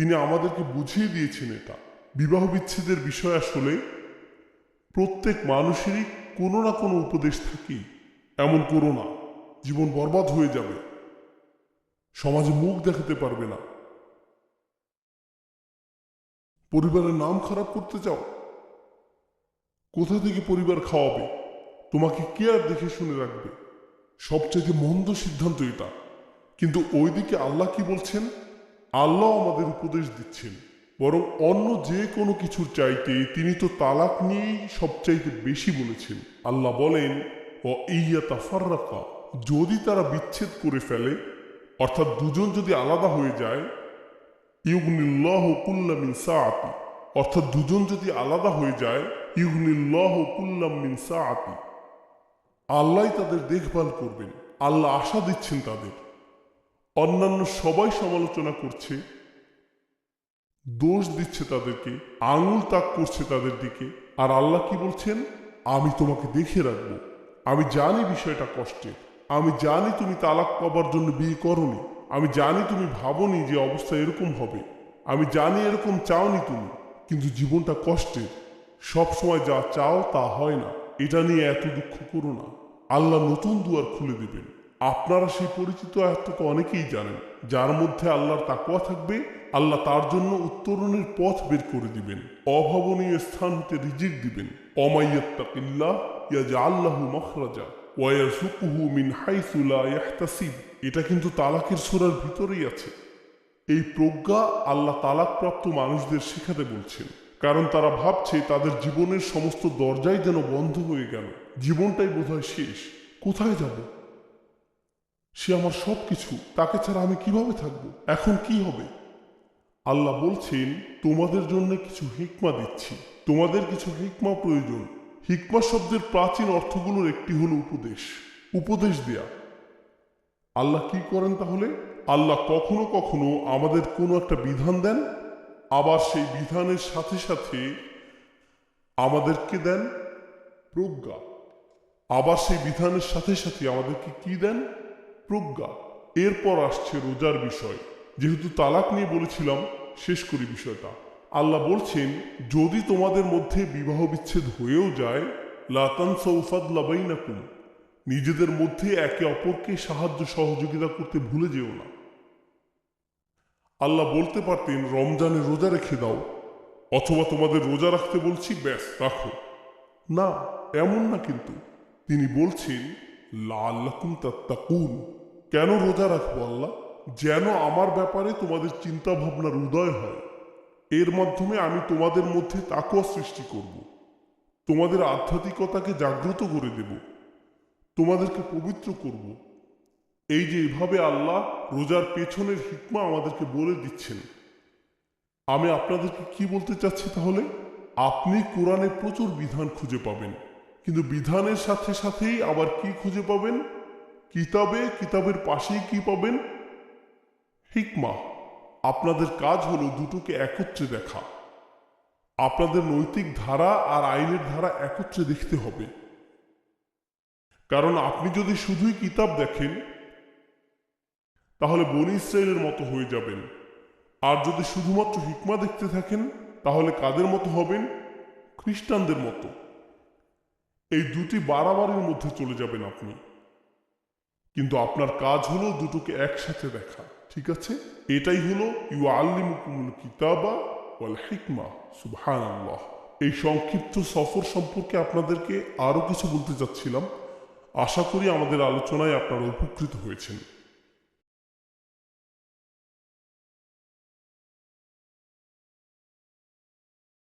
তিনি আমাদেরকে বুঝিয়ে দিয়েছেন এটা। বিবাহ বিচ্ছেদের বিষয় আসলে প্রত্যেক মানুষেরই কোনো না কোনো উপদেশ থাকেই। এমন করো না, জীবন বরবাদ হয়ে যাবে। সমাজে মুখ দেখাতে পারবে না। পরিবারের নাম খারাপ করতে চাও? কোথা থেকে পরিবার খাওয়াবে? তোমাকে কে আর দেখে শুনে রাখবে? সবচেয়ে মন্দ সিদ্ধান্ত এটা। কিন্তু ওইদিকে আল্লাহ কি বলছেন? আল্লাহ আমাদের উপদেশ দিচ্ছেন। বরং অন্য যে কোনো কিছুর চাইতে তিনি তো তালাক নিয়েই সবচাইতে বেশি বলেছেন। আল্লাহ বলেন ও ইয়া তাফার্রাকা যদি তারা বিচ্ছেদ করে ফেলে, অর্থাৎ দুজন যদি আলাদা হয়ে যায়, ইউগনিল্লাহ কুল্লা মিন সাআতি অর্থাৎ দুজন যদি আলাদা হয়ে যায় মিন সাআতি আল্লাহ তাদের দেখভাল করবেন। আল্লাহ আশা দিচ্ছেন তাদের। অন্যান্য সবাই সমালোচনা করছে, দোষ দিচ্ছে তাদেরকে, আঙুল তাক করছে তাদের দিকে। আর আল্লাহ কি বলছেন? আমি তোমাকে দেখে রাখব। আমি জানি বিষয়টা কষ্টের। আমি জানি তুমি তালাক পাবার জন্য বিয়ে করনি। আমি জানি তুমি ভাবনি যে অবস্থা এরকম হবে। আমি জানি এরকম চাওনি তুমি, কিন্তু জীবনটা কষ্টের। সব সময় যা চাও তা হয় না। এটা নিয়ে এত দুঃখ করো না। আল্লাহ নতুন দুয়ার খুলে দেবেন। আপনারা সেই পরিচিত আয়াতটা অনেকেই জানেন, যার মধ্যে আল্লাহর তাকুয়া থাকবে, আল্লাহ তার জন্য উত্তরণের পথ বের করে দিবেন, অভাবনীয় স্থান হতে রিজিক দিবেন। অমাইয়াত্তাকিল্লাহ ইয়াজা আল্লাহু মখরাজা ওয়ারজুকুহু মিন হাইসু লা ইয়াহতাসিব। এটা কিন্তু তালাকের সূরার ভিতরেই আছে। এই প্রজ্ঞা আল্লাহ তালাকপ্রাপ্ত মানুষদের শেখাতে বলছেন, কারণ তারা ভাবছে তাদের জীবনের সমস্ত দরজাই যেন বন্ধ হয়ে গেল। জীবনটাই বোধহয় শেষ। কোথায় যাব? সে আমার সব কিছু তাকে ছাড়া আমি কীভাবে থাকব? এখন কি হবে? আল্লাহ বলছেন, তোমাদের জন্য কিছু হিকমা দিচ্ছি। তোমাদের কিছু হিকমা প্রয়োজন। হিকমা শব্দের প্রাচীন অর্থগুলোর একটি হলো উপদেশ। উপদেশ দেয়া। আল্লাহ কি করেন তাহলে? আল্লাহ কখনো কখনো আমাদের কোনো একটা বিধান দেন, আবার সেই বিধানের সাথে সাথে আমাদেরকে দেন প্রজ্ঞা। আবার সেই বিধানের সাথে সাথে আমাদেরকে কি দেন? প্রজ্ঞা। এরপর আসছে রোজার বিষয়। যেহেতু তালাক নিয়ে বলেছিলাম, শেষ করি বিষয়টা। আল্লাহ বলছেন, যদি তোমাদের মধ্যে বিবাহ বিচ্ছেদ হয়েও যায় লাতান সৌফাদ লাবাইনাকুম নিজেদের মধ্যে একে অপরকে সাহায্য সহযোগিতা করতে ভুলে যেও না। আল্লাহ বলতে পারতেন, রমজানে রোজা রেখে দাও, অথবা তোমাদের রোজা রাখতে বলছি, ব্যাস, রাখো। না, এমন না কিন্তু। তিনি বলছেন লাল্লাকুম তাত্তাকুন। কেন রোজা রাখব আল্লাহ? যেন আমার ব্যাপারে তোমাদের চিন্তা ভাবনার উদয় হয়। এর মাধ্যমে আমি তোমাদের মধ্যে তাকুয়া সৃষ্টি করব। তোমাদের আধ্যাত্মিকতাকে জাগ্রত করে দেব। তোমাদেরকে পবিত্র করব। এই যে এভাবে আল্লাহ রোজার পেছনের হিকমা আমাদেরকে বলে দিচ্ছেন। আমি আপনাদেরকে কি বলতে চাচ্ছি তাহলে? আপনি কোরআনে প্রচুর বিধান খুঁজে পাবেন। কিন্তু বিধানের সাথে সাথেই আবার কি খুঁজে পাবেন? কিতাবে, কিতাবের পাশেই কি পাবেন? হিকমা, আপনাদের কাজ হলো দুটোকে একত্রে দেখা। আপনাদের নৈতিক ধারা আর আইনের ধারা একত্রে দেখতে হবে। কারণ আপনি যদি শুধুই কিতাব দেখেন, তাহলে বনি ইসরায়েলের মতো হয়ে যাবেন। আর যদি শুধুমাত্র হিকমা দেখতে থাকেন, তাহলে কাদের মতো হবেন? খ্রিস্টানদের মতো। এই দুটি বাড়াবাড়ির মধ্যে চলে যাবেন আপনি। কিন্তু আপনার কাজ হলো দুটোকে একসাথে দেখা, ঠিক আছে? এটাই হলো ইউ আল্লিমুকুমুল কিতাবা ওয়াল হিকমা সুবহান এই সংক্ষিপ্ত সফর সম্পর্কে আপনাদেরকে আরও কিছু বলতে চাচ্ছিলাম। আশা করি আমাদের আলোচনায় আপনারা উপকৃত হয়েছেন।